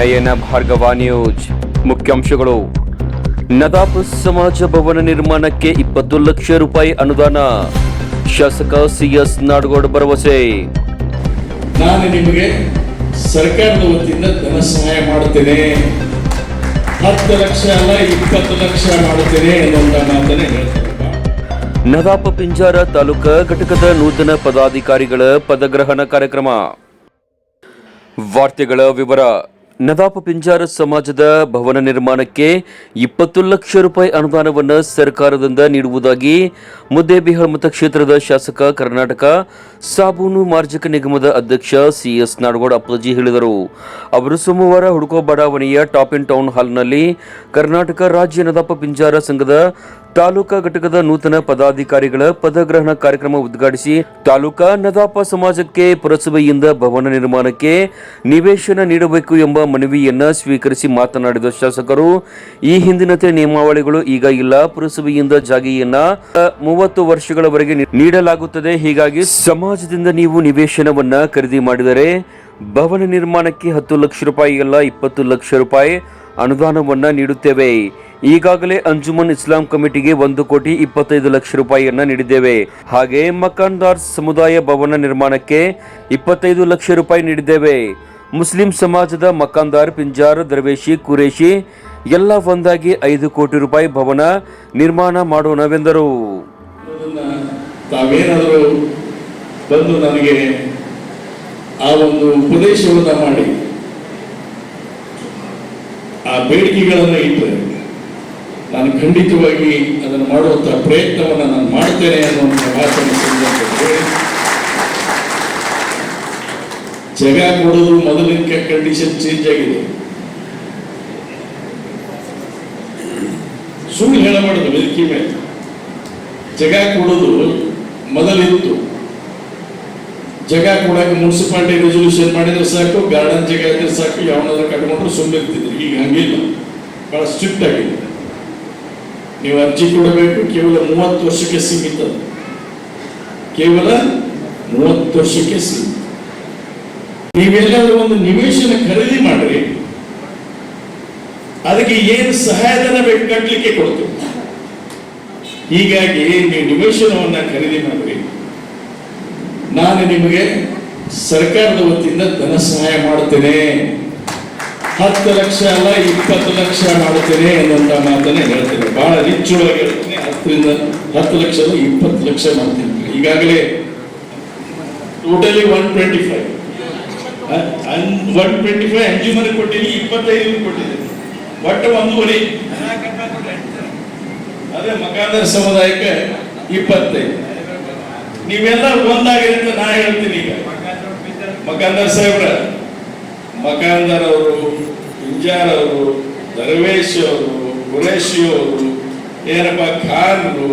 ನಯನ Bhargava news. ಮುಖ್ಯಾಂಶಗಳು. ನದಾಪ್ ಸಮಾಜ ಭವನ ನಿರ್ಮಾಣಕ್ಕೆ ಇಪ್ಪತ್ತು ಲಕ್ಷ ರೂಪಾಯಿ ಅನುದಾನ. ಶಾಸಕ ಸಿಎಸ್ ನಾಡಗೌಡ ಭರವಸೆ. ನಾನು ನಿಮಗೆ ಸರ್ಕಾರದ ವತಿಯಿಂದ ಧನ ಸಹಾಯ ಮಾಡುತ್ತೇನೆ. ಹತ್ತು ಲಕ್ಷ ಅಲ್ಲ ಇಪ್ಪತ್ತು ಲಕ್ಷ ಮಾಡುತ್ತೇನೆ ಎನ್ನುವಂತ ಮಾತನ್ನೇ ಹೇಳ್ತಾರೆ ನದಾಪ್ ಪಿಂಜಾರ ತಾಲೂಕಾ ಘಟಕದ ನೂತನ ಪದಾಧಿಕಾರಿಗಳ ಪದಗ್ರಹಣ ಕಾರ್ಯಕ್ರಮ. ವಾರ್ತೆಗಳ ವಿವರ. ನದಾಪ ಪಿಂಜಾರ ಸಮಾಜದ ಭವನ ನಿರ್ಮಾಣಕ್ಕೆ ಇಪ್ಪತ್ತು ಲಕ್ಷ ರೂಪಾಯಿ ಅನುದಾನವನ್ನು ಸರ್ಕಾರದಿಂದ ನೀಡುವುದಾಗಿ ಮುದ್ದೇಬಿಹಾಳ್ ಮತಕ್ಷೇತ್ರದ ಶಾಸಕ ಕರ್ನಾಟಕ ಸಾಬೂನು ಮಾರ್ಜಕ ನಿಗಮದ ಅಧ್ಯಕ್ಷ ಸಿಎಸ್ ನಾಡಗೌಡ ಅಪ್ಪಾಜಿ ಹೇಳಿದರು. ಅವರು ಸೋಮವಾರ ಹುಡುಕೋ ಬಡಾವಣೆಯ ಟಾಪ್ ಇನ್ ಟೌನ್ ಹಾಲ್ನಲ್ಲಿ ಕರ್ನಾಟಕ ರಾಜ್ಯ ನದಾಪ ಪಿಂಜಾರ ಸಂಘದ ತಾಲೂಕಾ ಘಟಕದ ನೂತನ ಪದಾಧಿಕಾರಿಗಳ ಪದಗ್ರಹಣ ಕಾರ್ಯಕ್ರಮ ಉದ್ಘಾಟಿಸಿ ತಾಲೂಕಾ ನದಾಪ ಸಮಾಜಕ್ಕೆ ಪುರಸಭೆಯಿಂದ ಭವನ ನಿರ್ಮಾಣಕ್ಕೆ ನಿವೇಶನ ನೀಡಬೇಕು ಎಂಬ ಮನವಿಯನ್ನ ಸ್ವೀಕರಿಸಿ ಮಾತನಾಡಿದ ಶಾಸಕರು, ಈ ಹಿಂದಿನತೆ ನಿಯಮಾವಳಿಗಳು ಈಗ ಇಲ್ಲ ಪುರಸಭೆಯಿಂದ ಜಾಗಿಯನ್ನ ಮೂವತ್ತು ವರ್ಷಗಳವರೆಗೆ ನೀಡಲಾಗುತ್ತದೆ. ಹೀಗಾಗಿ ಸಮಾಜದಿಂದ ನೀವು ನಿವೇಶನವನ್ನ ಖರೀದಿ ಮಾಡಿದರೆ ಭವನ ನಿರ್ಮಾಣಕ್ಕೆ ಹತ್ತು ಲಕ್ಷ ರೂಪಾಯಿ ಅಲ್ಲ, ಇಪ್ಪತ್ತು ಲಕ್ಷ ರೂಪಾಯಿ ಅನುದಾನವನ್ನ ನೀಡುತ್ತೇವೆ. ಈಗಾಗಲೇ ಅಂಜುಮನ್ ಇಸ್ಲಾಂ ಕಮಿಟಿಗೆ ಒಂದು ಕೋಟಿ ಇಪ್ಪತ್ತೈದು ಲಕ್ಷ ರೂಪಾಯಿಯನ್ನ ನೀಡಿದ್ದೇವೆ. ಹಾಗೆ ಮಕಾನ್ದಾರ್ ಸಮುದಾಯ ಭವನ ನಿರ್ಮಾಣಕ್ಕೆ ಇಪ್ಪತ್ತೈದು ಲಕ್ಷ ರೂಪಾಯಿ ನೀಡಿದ್ದೇವೆ. ಮುಸ್ಲಿಂ ಸಮಾಜದ ಮಕ್ಕಂದಾರ್ ಪಿಂಜಾರ್, ದರ್ವೇಶಿ, ಕುರೇಶಿ, ಎಲ್ಲ ಒಂದಾಗಿ ಐದು ಕೋಟಿ ರೂಪಾಯಿ ಭವನ ನಿರ್ಮಾಣ ಮಾಡೋಣವೆಂದರು ತಾವೇನಾದರೂ ಬಂದು ನನಗೆ ಆ ಒಂದು ಉಪದೇಶವನ್ನು ಮಾಡಿ, ಆ ಬೇಡಿಕೆಗಳನ್ನು ಇಟ್ಟರೆ ನಾನು ಖಂಡಿತವಾಗಿ ಅದನ್ನು ಮಾಡುವಂತಹ ಪ್ರಯತ್ನವನ್ನು ನಾನು ಮಾಡ್ತೇನೆ ಅನ್ನುವಂಥ ಮಾತನ್ನು ಹೇಳಿ ಜಗ ಕೊಡೋದು ಮೊದಲಿನ ಕಂಡೀಷನ್ ಚೇಂಜ್ ಆಗಿದೆ. ಸುಳ್ಳು ಹೇಳಬಾರ್ದು ವೇದಿಕೆ ಮೇಲೆ. ಜಗ ಕೊಡೋದು ಮೊದಲಿತ್ತು. ಜಗ ಕೊಡಕ್ಕೆ ಮುನ್ಸಿಪಾಲಿಟಿ ರೆಸೊಲ್ಯೂಷನ್ ಮಾಡಿದ್ರೆ ಸಾಕು, ಗಾರ್ಡನ್ ಜಗ ಇದ್ರೆ ಸಾಕು, ಯಾವನಾದ್ರೂ ಕಟ್ಕೊಂಡ್ರು ಸುಮ್ಮನೆ ಇರ್ತಿದ್ರು. ಈಗ ಹಂಗಿಲ್ಲ. ಬಹಳ ಸ್ಟ್ರಿಕ್ಟ್ ಆಗಿದೆ. ನೀವು ಅರ್ಜಿ ಕೊಡಬೇಕು, ಕೇವಲ ಮೂವತ್ತು ವರ್ಷಕ್ಕೆ ಸೀಮಿತ. ಕೇವಲ ಮೂವತ್ತು ವರ್ಷಕ್ಕೆ ಸೀಮಿತ. ನೀವೆಲ್ಲಾದ್ರೂ ಒಂದು ನಿವೇಶನ ಖರೀದಿ ಮಾಡ್ರಿ. ಅದಕ್ಕೆ ಏನು ಸಹಾಯಧನ ಬೇಕು ಕಟ್ಟಲಿಕ್ಕೆ ಕೊಡ್ತು. ಹೀಗಾಗಿ ನೀವು ನಿವೇಶನವನ್ನ ಖರೀದಿ ಮಾಡ್ರಿ. ನಾನು ನಿಮಗೆ ಸರ್ಕಾರದ ವತಿಯಿಂದ ಧನ ಸಹಾಯ ಮಾಡುತ್ತೇನೆ. ಹತ್ತು ಲಕ್ಷ ಅಲ್ಲ, ಇಪ್ಪತ್ತು ಲಕ್ಷ ಮಾಡುತ್ತೇನೆ ಎನ್ನುವಂತ ಮಾತನ್ನೇ ಹೇಳ್ತೇನೆ. ಬಹಳ ರಿಚ್ಚು ಒಳಗೆ ಹೇಳ್ತೇನೆ. ಹತ್ತರಿಂದ ಹತ್ತು ಲಕ್ಷ ಅಲ್ಲ, ಇಪ್ಪತ್ತು ಲಕ್ಷ ಮಾಡ್ತೀನಿ. ಈಗಾಗಲೇ totally one twenty five one twenty five Anjumane ಕೊಟ್ಟಿದ್ದೀನಿ ಇಪ್ಪತ್ತೈದು ಕೊಟ್ಟಿದ್ದೀನಿ ಒಟ್ಟು ಒಂದೂವರೆ. ಅದೇ ಮಕಾಂದರ ಸಮುದಾಯಕ್ಕೆ ಇಪ್ಪತ್ತೈದು. ನೀವೆಲ್ಲ ಒಂದಾಗಿದೆ ಅಂತ ನಾ ಹೇಳ್ತೀನಿ ಈಗ. ಮಕಾಂದರ್ ಸಾಹೇಬ್ರ, ಮಕಾಂದರ್ ಅವರು, ಇಂಜಾರ್ ಅವರು ದರ್ವೇಶ್ ಅವರು ಗುರೇಶ್ ಅವರು ಏನಪ್ಪ ಖಾನ್ರು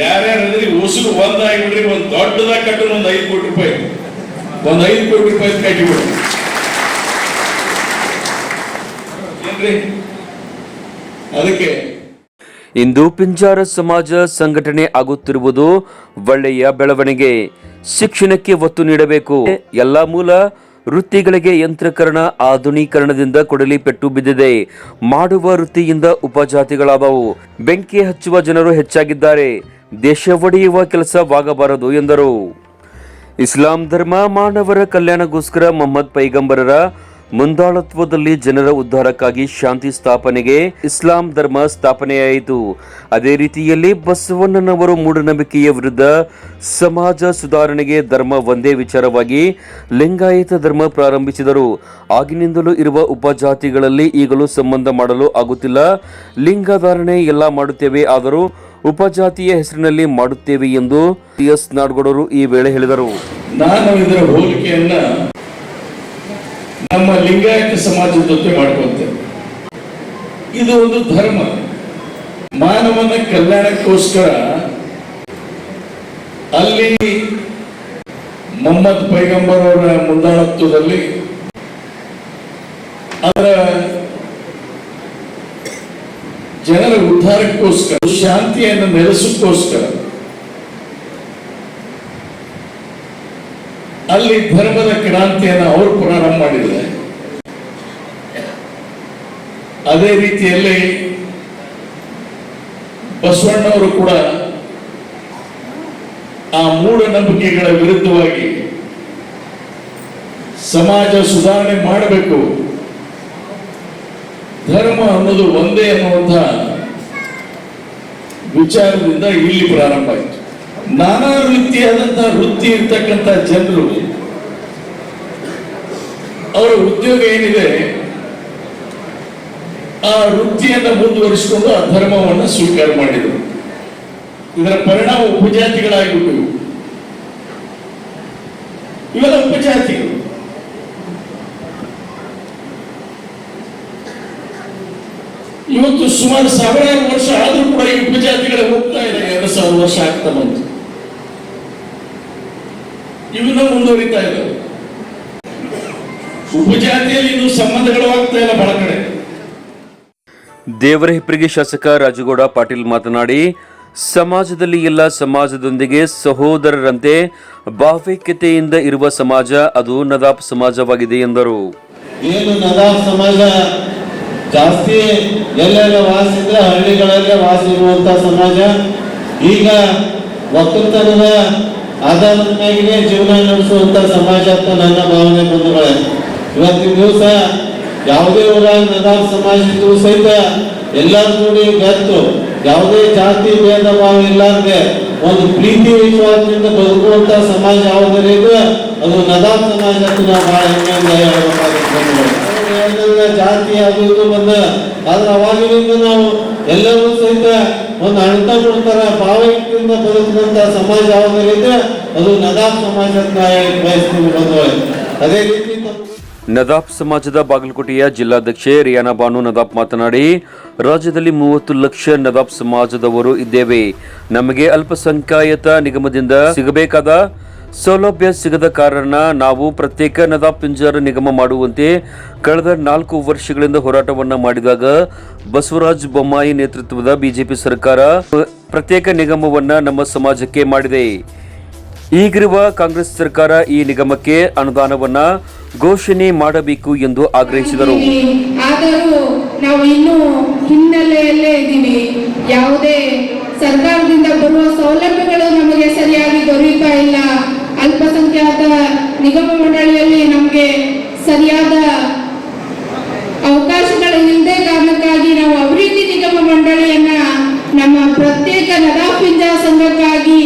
ಯಾರ್ಯಾರು ಉಸುರು ಒಂದಾಗಿಬಿಡ್ರಿ ಒಂದು ದೊಡ್ಡದಾಗಿ ಕಟ್ಟೋಣ ಒಂದು ಐದು ಕೋಟಿ ರೂಪಾಯಿ. ಒಂದು ಕೋಟಿ ರೂಪಾಯಿ ಕಟ್ಟಿಬಿಡ್ರಿ ಏನ್ರಿ? ಅದಕ್ಕೆ ಇಂದು ಪಿಂಜಾರ ಸಮಾಜ ಸಂಘಟನೆ ಆಗುತ್ತಿರುವುದು ಒಳ್ಳೆಯ ಬೆಳವಣಿಗೆ. ಶಿಕ್ಷಣಕ್ಕೆ ಒತ್ತು ನೀಡಬೇಕು. ಎಲ್ಲ ಮೂಲ ವೃತ್ತಿಗಳಿಗೆ ಯಂತ್ರಕರಣ, ಆಧುನೀಕರಣದಿಂದ ಕೊಡಲಿ ಪೆಟ್ಟು ಬಿದ್ದಿದೆ. ಮಾಡುವ ವೃತ್ತಿಯಿಂದ ಉಪಜಾತಿಗಳಾದವು. ಬೆಂಕಿ ಹಚ್ಚುವ ಜನರು ಹೆಚ್ಚಾಗಿದ್ದಾರೆ. ದೇಶ ಒಡೆಯುವ ಕೆಲಸವಾಗಬಾರದು ಎಂದರು. ಇಸ್ಲಾಂ ಧರ್ಮ, ಮಾನವರ ಕಲ್ಯಾಣಗೋಸ್ಕರ ಮೊಹಮ್ಮದ್ ಪೈಗಂಬರರ ಮುಂದಾಳತ್ವದಲ್ಲಿ ಜನರ ಉದ್ಧಾರಕ್ಕಾಗಿ ಶಾಂತಿ ಸ್ಥಾಪನೆಗೆ ಇಸ್ಲಾಂ ಧರ್ಮ ಸ್ಥಾಪನೆಯಾಯಿತು. ಅದೇ ರೀತಿಯಲ್ಲಿ ಬಸವಣ್ಣನವರು ಮೂಢನಂಬಿಕೆಯ ವಿರುದ್ಧ ಸಮಾಜ ಸುಧಾರಣೆಗೆ ಧರ್ಮ ಒಂದೇ ವಿಚಾರವಾಗಿ ಲಿಂಗಾಯತ ಧರ್ಮ ಪ್ರಾರಂಭಿಸಿದರು. ಆಗಿನಿಂದಲೂ ಇರುವ ಉಪಜಾತಿಗಳಲ್ಲಿ ಈಗಲೂ ಸಂಬಂಧ ಮಾಡಲು ಆಗುತ್ತಿಲ್ಲ. ಲಿಂಗಧಾರಣೆ ಎಲ್ಲ ಮಾಡುತ್ತೇವೆ, ಆದರೂ ಉಪಜಾತಿಯ ಹೆಸರಿನಲ್ಲಿ ಮಾಡುತ್ತೇವೆ ಎಂದು ಎಸ್ ನಾಡಗೌಡರು ಈ ವೇಳೆ ಹೇಳಿದರು. ನಾನು ಇದರ ಹೋಲಿಕೆಯನ್ನ ನಮ್ಮ ಲಿಂಗಾಯತ ಸಮಾಜದ ಜೊತೆ ಇದು ಒಂದು ಧರ್ಮ. ಮಾನವನ ಕಲ್ಯಾಣಕ್ಕೋಸ್ಕರ ಅಲ್ಲಿ ಮೊಹಮ್ಮದ್ ಪೈಗಂಬರ್ ಅವರ ಮುಂದಾಳತ್ವದಲ್ಲಿ ಅದರ ಜನರ ಉದ್ಧಾರಕ್ಕೋಸ್ಕರ, ಶಾಂತಿಯನ್ನು ನೆಲೆಸಕ್ಕೋಸ್ಕರ. ಅಲ್ಲಿ ಧರ್ಮದ ಕ್ರಾಂತಿಯನ್ನು ಅವರು ಪ್ರಾರಂಭ ಮಾಡಿದ್ದಾರೆ. ಅದೇ ರೀತಿಯಲ್ಲಿ ಬಸವಣ್ಣವರು ಕೂಡ ಆ ಮೂಢನಂಬಿಕೆಗಳ ವಿರುದ್ಧವಾಗಿ ಸಮಾಜ ಸುಧಾರಣೆ ಮಾಡಬೇಕು. ಧರ್ಮ ಅನ್ನೋದು ಒಂದೇ ಅನ್ನುವಂತ ವಿಚಾರದಿಂದ ಇಲ್ಲಿ ಪ್ರಾರಂಭ ಆಯಿತು. ನಾನಾ ರೀತಿಯಾದಂತಹ ವೃತ್ತಿ ಇರ್ತಕ್ಕಂಥ ಜನರು ಅವರ ಉದ್ಯೋಗ ಏನಿದೆ, ಆ ವೃತ್ತಿಯನ್ನು ಮುಂದುವರಿಸಿಕೊಂಡು ಆ ಧರ್ಮವನ್ನು ಸ್ವೀಕಾರ ಮಾಡಿದರು. ಇದರ ಪರಿಣಾಮ ಉಪಜಾತಿಗಳಾಗಿಬಿಟ್ಟು ಇವೆಲ್ಲ ಉಪಜಾತಿಗಳು ಸುಮಾರು ಸಾವಿರಾರು ವರ್ಷ ಆದರೂ ಕೂಡ ಈ ಉಪಜಾತಿಗಳೇ ಹೋಗ್ತಾ ಇದೆ. ಎರಡು ಸಾವಿರ ವರ್ಷ ಆಗ್ತಾ ಬಂತು. ಇವನ್ನ ಮುಂದುವರಿತಾ ಇದ್ದಾವೆ ಉಪಜಾತಿಯಲ್ಲಿ ಇನ್ನು ಸಂಬಂಧಗಳು ಆಗ್ತಾ ಇಲ್ಲ ಬಹಳ ಕಡೆ. ದೇವರಹಿಪ್ಪರಿಗೆ ಶಾಸಕ ರಾಜಗೌಡ ಪಾಟೀಲ್ ಮಾತನಾಡಿ ಸಮಾಜದಲ್ಲಿ ಎಲ್ಲ ಸಮಾಜದೊಂದಿಗೆ ಸಹೋದರರಂತೆ ಭಾವೈಕ್ಯತೆಯಿಂದ ಇರುವ ಸಮಾಜ ಅದು ನದಾಪ್ ಸಮಾಜವಾಗಿದೆ ಎಂದರು. ಏನು ನದಾಪ್ ಸಮಾಜ? ಜಾಸ್ತಿ ಎಲ್ಲೆಲ್ಲ ವಾಸ ಇದ್ರೆ ಹಳ್ಳಿಗಳಲ್ಲೇ ವಾಸ ಇರುವಂತ ಸಮಾಜ. ಈಗ ಒಕ್ಕಲ್ತನದ ಆಧಾರದ ಮೇಲೆಗೆ ಜೀವನ ನಡೆಸುವಂತ ಸಮಾಜ ಅಂತ ನನ್ನ ಭಾವನೆ ಬಂಧುಗಳೇ. ಇವತ್ತಿನ ದಿವಸ ಯಾವುದೇ ಊರಾಗ ಸಮಾಜ ಇದ್ದು ಸಹಿತ ಎಲ್ಲರೂ ನೋಡಿ ಗತ್ತು. ಯಾವುದೇ ಜಾತಿ, ಭೇದ, ಭಾವ ಇಲ್ಲಾರ್ದೆ ಒಂದು ಪ್ರೀತಿ, ವಿಶ್ವಾಸದಿಂದ ಬದುಕುವಂತ ಸಮಾಜ ಯಾವುದರ ಅದು ನದಾಫ್ ಸಮಾಜ ನಾವು ಬಹಳ ಹೆಮ್ಮೆಯಿಂದ ಹೇಳ್ಬೇಕಾಗುತ್ತೆ ಏನೆಲ್ಲ ಜಾತಿ ಅದು ಇದು ಬಂದ ಆದ್ರೆ ಅವಾಗಿನಿಂದ ನಾವು ಎಲ್ಲರೂ ಸಹಿತ ಒಂದು ಅಣ್ಣ ಕೊಡ್ತಾರ ಭಾವೈಕ್ಯದಿಂದ ಬದುಕಿದಂತ ಸಮಾಜ ಯಾವುದರಿದೆ ಅದು ನದಾಫ್ ಸಮಾಜ ಅಂತ ಬಂಧುಗಳೇ. ಅದೇ ರೀತಿ ನದಾಪ್ ಸಮಾಜದ ಬಾಗಲಕೋಟೆಯ ಜಿಲ್ಲಾಧ್ಯಕ್ಷೆ ರಿಯಾನಾ ಬಾನು ನದಾಪ್ ಮಾತನಾಡಿ, ರಾಜ್ಯದಲ್ಲಿ ಮೂವತ್ತು ಲಕ್ಷ ನದಾಪ್ ಸಮಾಜದವರು ಇದ್ದೇವೆ ನಮಗೆ ಅಲ್ಪಸಂಖ್ಯಾತ ನಿಗಮದಿಂದ ಸಿಗಬೇಕಾದ ಸೌಲಭ್ಯ ಸಿಗದ ಕಾರಣ ನಾವು ಪ್ರತ್ಯೇಕ ನದಾ ಪಿಂಜಾರ ನಿಗಮ ಮಾಡುವಂತೆ ಕಳೆದ ನಾಲ್ಕು ವರ್ಷಗಳಿಂದ ಹೋರಾಟವನ್ನು ಮಾಡಿದಾಗ ಬಸವರಾಜ ಬೊಮ್ಮಾಯಿ ನೇತೃತ್ವದ ಬಿಜೆಪಿ ಸರ್ಕಾರ ಪ್ರತ್ಯೇಕ ನಿಗಮವನ್ನ ನಮ್ಮ ಸಮಾಜಕ್ಕೆ ಮಾಡಿದೆ. ಈಗಿರುವ ಕಾಂಗ್ರೆಸ್ ಸರ್ಕಾರ ಈ ನಿಗಮಕ್ಕೆ ಅನುದಾನವನ್ನ ಘೋಷಣೆ ಮಾಡಬೇಕು ಎಂದು ಆಗ್ರಹಿಸಿದರು. ಆದರೂ ನಾವು ಇನ್ನೂ ಹಿನ್ನೆಲೆಯಲ್ಲೇ ಇದ್ದೀವಿ. ಯಾವುದೇ ಸರ್ಕಾರದಿಂದ ಬರುವ ಸೌಲಭ್ಯಗಳು ನಮಗೆ ಸರಿಯಾಗಿ ದೊರೆಯುತ್ತಾ ಇಲ್ಲ. ಅಲ್ಪಸಂಖ್ಯಾತ ನಿಗಮ ಮಂಡಳಿಯಲ್ಲಿ ನಮಗೆ ಸರಿಯಾದ ಅವಕಾಶಗಳು ಇಲ್ಲದೆ ಕಾರಣಕ್ಕಾಗಿ ನಾವು ಅಭಿವೃದ್ಧಿ ನಿಗಮ ಮಂಡಳಿಯನ್ನ ನಮ್ಮ ಪ್ರತ್ಯೇಕ ನದಾಪಿಂಜ ಸಂಘಕ್ಕಾಗಿ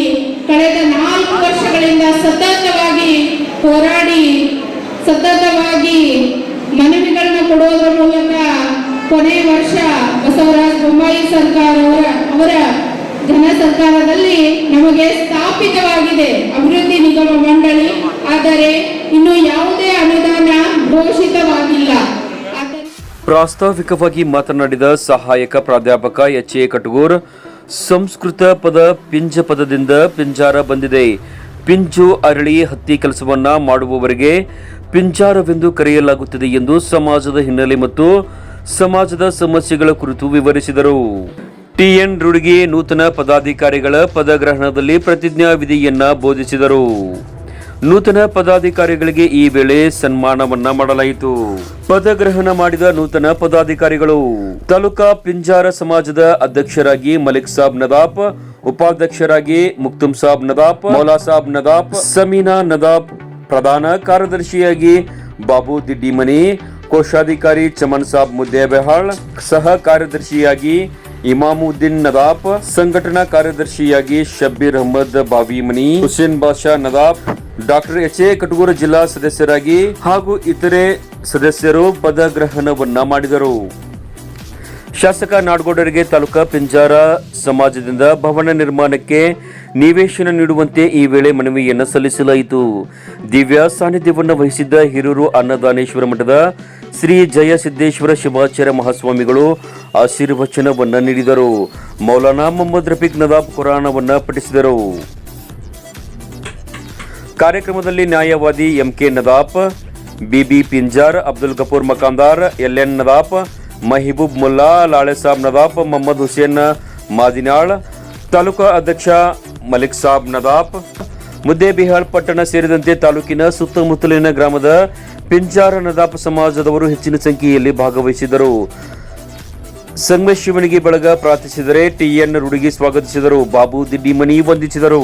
ಕಳೆದ ನಾಲ್ಕು ವರ್ಷಗಳಿಂದ ಸತತವಾಗಿ ಹೋರಾಡಿ, ಸತತವಾಗಿ ಮನವಿಗಳನ್ನ ಕೊಡೋದ್ರ ಮೂಲಕ ಕೊನೆ ವರ್ಷ ಬಸವರಾಜ ಬೊಮ್ಮಾಯಿ ಸರ್ಕಾರ ಅವರ ಅವರ ಜನ ಸರ್ಕಾರದಲ್ಲಿ ನಮಗೆ ಸ್ಥಾಪಿತವಾಗಿದೆ ಅಭಿವೃದ್ಧಿ ನಿಗಮ ಮಂಡಳಿ, ಆದರೆ ಇನ್ನು ಯಾವುದೇ ಅನುದಾನ ಘೋಷಿತವಾಗಿಲ್ಲ. ಪ್ರಾಸ್ತಾವಿಕವಾಗಿ ಮಾತನಾಡಿದ ಸಹಾಯಕ ಪ್ರಾಧ್ಯಾಪಕ ಎಚ್ ಎ ಕಟಗೂರ್, ಸಂಸ್ಕೃತ ಪದ ಪಿಂಜ ಪದದಿಂದ ಪಿಂಜಾರ ಬಂದಿದೆ. ಪಿಂಜು ಅರಳಿ ಹತ್ತಿ ಕೆಲಸವನ್ನ ಮಾಡುವವರಿಗೆ ಪಿಂಜಾರವೆಂದು ಕರೆಯಲಾಗುತ್ತದೆ ಎಂದು ಸಮಾಜದ ಹಿನ್ನೆಲೆ ಮತ್ತು ಸಮಾಜದ ಸಮಸ್ಯೆಗಳ ಕುರಿತು ವಿವರಿಸಿದರು. ಟಿಎನ್ ರುಡಿಗೆ ನೂತನ ಪದಾಧಿಕಾರಿಗಳ ಪದಗ್ರಹಣದಲ್ಲಿ ಪ್ರತಿಜ್ಞಾ ವಿಧಿಯನ್ನ ಬೋಧಿಸಿದರು. ನೂತನ ಪದಾಧಿಕಾರಿಗಳಿಗೆ ಈ ವೇಳೆ ಸನ್ಮಾನವನ್ನ ಮಾಡಲಾಯಿತು. ಪದಗ್ರಹಣ ಮಾಡಿದ ನೂತನ ಪದಾಧಿಕಾರಿಗಳು ತಾಲೂಕಾ ಪಿಂಜಾರ ಸಮಾಜದ ಅಧ್ಯಕ್ಷರಾಗಿ ಮಲಿಕ್ ಸಾಬ್ ನದಾಪ್, ಉಪಾಧ್ಯಕ್ಷರಾಗಿ ಮುಕ್ತುಂ ಸಾಬ್ ನದಾಪ್, ಮೌಲಾ ಸಾಬ್ ನದಾಪ್, ಸಮೀನಾ ನದಾಪ್ ಪ್ರಧಾನ ಕಾರ್ಯದರ್ಶಿಯಾಗಿ ಬಾಬು ದಿಡ್ಡಿಮನಿ, ಕೋಶಾಧಿಕಾರಿ ಚಮನ್ ಸಾಬ್ ಮುದ್ದೇಬೆಹಾಳ್, ಸಹ ಕಾರ್ಯದರ್ಶಿಯಾಗಿ ಇಮಾಮುದ್ದೀನ್ ನದಾಬ್, ಸಂಘಟನಾ ಕಾರ್ಯದರ್ಶಿಯಾಗಿ Shabbir Ahmad Bavimani Hussain Basha Nadab, doctor H A Kataguru ಜಿಲ್ಲಾ ಸದಸ್ಯರಾಗಿ ಹಾಗೂ ಇತರೆ ಸದಸ್ಯರು ಪದಗ್ರಹಣವನ್ನ ಮಾಡಿದರು. ಶಾಸಕ ನಾಡಗೌಡರಿಗೆ ತಾಲೂಕಾ ಪಿಂಜಾರ ಸಮಾಜದಿಂದ ಭವನ ನಿರ್ಮಾಣಕ್ಕೆ ನಿವೇಶನ ನೀಡುವಂತೆ ಈ ವೇಳೆ ಮನವಿಯನ್ನು ಸಲ್ಲಿಸಲಾಯಿತು. ದಿವ್ಯ ಸಾನ್ನಿಧ್ಯವನ್ನು ವಹಿಸಿದ್ದ ಹಿರೂರು ಅನ್ನದಾನೇಶ್ವರ ಮಠದ ಶ್ರೀ ಜಯಸಿದ್ದೇಶ್ವರ ಶಿವಾಚಾರ್ಯ ಮಹಾಸ್ವಾಮಿಗಳು ಆಶೀರ್ವಚನವನ್ನ ನೀಡಿದರು. ಮೌಲಾನಾ ಮೊಹಮ್ಮದ್ ರಫೀಕ್ ನದಾಬ್ ಕುರಾನವನ್ನ ಪಠಿಸಿದರು. ಕಾರ್ಯಕ್ರಮದಲ್ಲಿ ನ್ಯಾಯವಾದಿ MK Nadap BB Pinjar, Abdul Kapoor Makandar, LN Nadap Mahibub Mulla Lale Sab Nadap Mohammad Hussain, Madinal, taluka ಅಧ್ಯಕ್ಷ ಮಲಿಕ್ ಸಾಬ್ ನದಾಪ್ ಮುದ್ದೇಬಿಹಾಳ್ ಪಟ್ಟಣ ಸೇರಿದಂತೆ ತಾಲೂಕಿನ ಸುತ್ತಮುತ್ತಲಿನ ಗ್ರಾಮದ ಪಿಂಜಾರ ನದಾಪ್ ಸಮಾಜದವರು ಹೆಚ್ಚಿನ ಸಂಖ್ಯೆಯಲ್ಲಿ ಭಾಗವಹಿಸಿದರು ಸಂಗಮೇಶ್ ಶಿವನಿಗೆ ಬಳಗ ಪ್ರಾರ್ಥಿಸಿದರೆ ಟಿಎನ್ ರುಡಿಗೆ ಸ್ವಾಗತಿಸಿದರು. ಬಾಬು ದಿಡ್ಡಿಮನಿ ವಂದಿಸಿದರು.